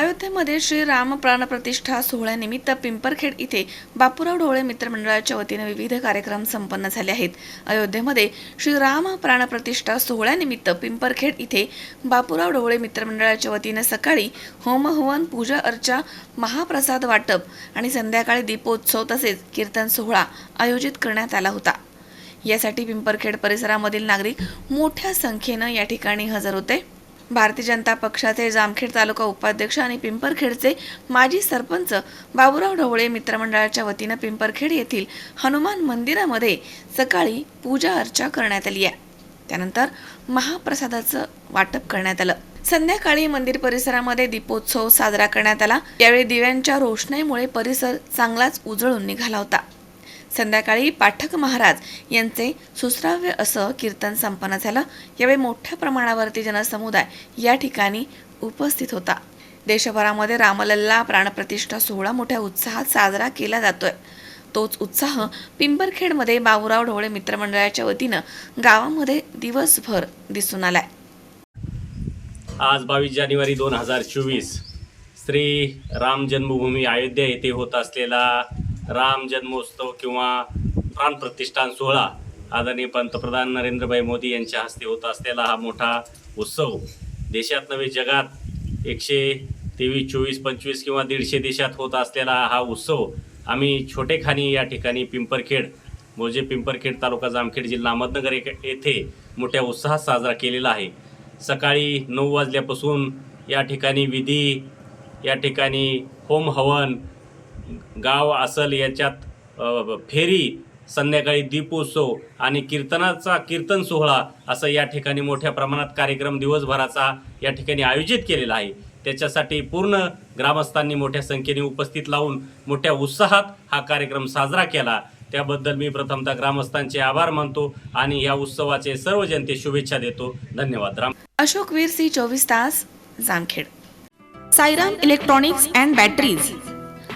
अयोध्येमध्ये श्री राम प्राणप्रतिष्ठा सोहळ्यानिमित्त पिंपरखेड इथे बापूराव ढोळे मित्रमंडळाच्या वतीने विविध कार्यक्रम संपन्न झाले आहेत. अयोध्येमध्ये श्री राम प्राणप्रतिष्ठा सोहळ्यानिमित्त पिंपरखेड इथे बापूराव ढोळे मित्रमंडळाच्या वतीने सकाळी होमहवन पूजा अर्चा महाप्रसाद वाटप आणि संध्याकाळी दीपोत्सव तसेच कीर्तन सोहळा आयोजित करण्यात आला होता. यासाठी पिंपरखेड परिसरामधील नागरिक मोठ्या संख्येनं या ठिकाणी हजर होते. भारतीय जनता पक्षाचे जामखेड तालुका उपाध्यक्ष आणि पिंपरखेडचे माजी सरपंच बाबुराव ढवळे मित्रमंडळाच्या वतीनं पिंपरखेड येथील हनुमान मंदिरामध्ये सकाळी पूजा अर्चा करण्यात आली आहे. त्यानंतर महाप्रसादाचं वाटप करण्यात आलं. संध्याकाळी मंदिर परिसरामध्ये दीपोत्सव साजरा करण्यात आला. यावेळी दिव्यांच्या रोषणाईमुळे परिसर चांगलाच उजळून निघाला होता. संध्याकाळी पाठक महाराज यांचे सुश्राव्य असं कीर्तन संपन्न झालं. यावेळी मोठ्या प्रमाणावरती जनसमुदाय या ठिकाणी उपस्थित होता. देशभरामध्ये रामलल्ला प्राणप्रतिष्ठा सोहळा मोठ्या उत्साहात साजरा केला जातोय. तोच उत्साह पिंपरखेडमध्ये बाबुराव ढोळे मित्रमंडळाच्या वतीनं गावामध्ये दिवसभर दिसून आलाय. आज बावीस जानेवारी दोन हजार चोवीस श्री राम जन्मभूमी अयोध्या येथे होत असलेला राम जन्मोत्सव किंवा प्राणप्रतिष्ठान सोहळा आदरणीय पंतप्रधान नरेंद्रभाई मोदी यांच्या हस्ते होत असलेला हा मोठा उत्सव देशात नव्हे जगात एकशे तेवीस चोवीस पंचवीस किंवा दीडशे देशात होत असलेला हा उत्सव आम्ही छोटेखानी या ठिकाणी पिंपरखेड मोजे पिंपरखेड तालुका जामखेड जिल्हा अहमदनगर येथे मोठ्या उत्साहात साजरा केलेला आहे. सकाळी नऊ वाजल्यापासून या ठिकाणी विधी या ठिकाणी होम हवन गाव असल याच्यात फेरी संध्याकाळी दीपोत्सव आणि कीर्तनाचा कीर्तन सोहळा असं या ठिकाणी मोठ्या प्रमाणात कार्यक्रम दिवसभराचा या ठिकाणी आयोजित केलेला आहे. त्याच्यासाठी पूर्ण ग्रामस्थांनी मोठ्या संख्येने उपस्थित लावून मोठ्या उत्साहात हा कार्यक्रम साजरा केला. त्याबद्दल मी प्रथमतः ग्रामस्थांचे आभार मानतो आणि या उत्सवाचे सर्व जनते शुभेच्छा देतो. धन्यवाद. राम अशोक वीर सी चोवीस तास Jamkhed. Sairam electronics and batteries.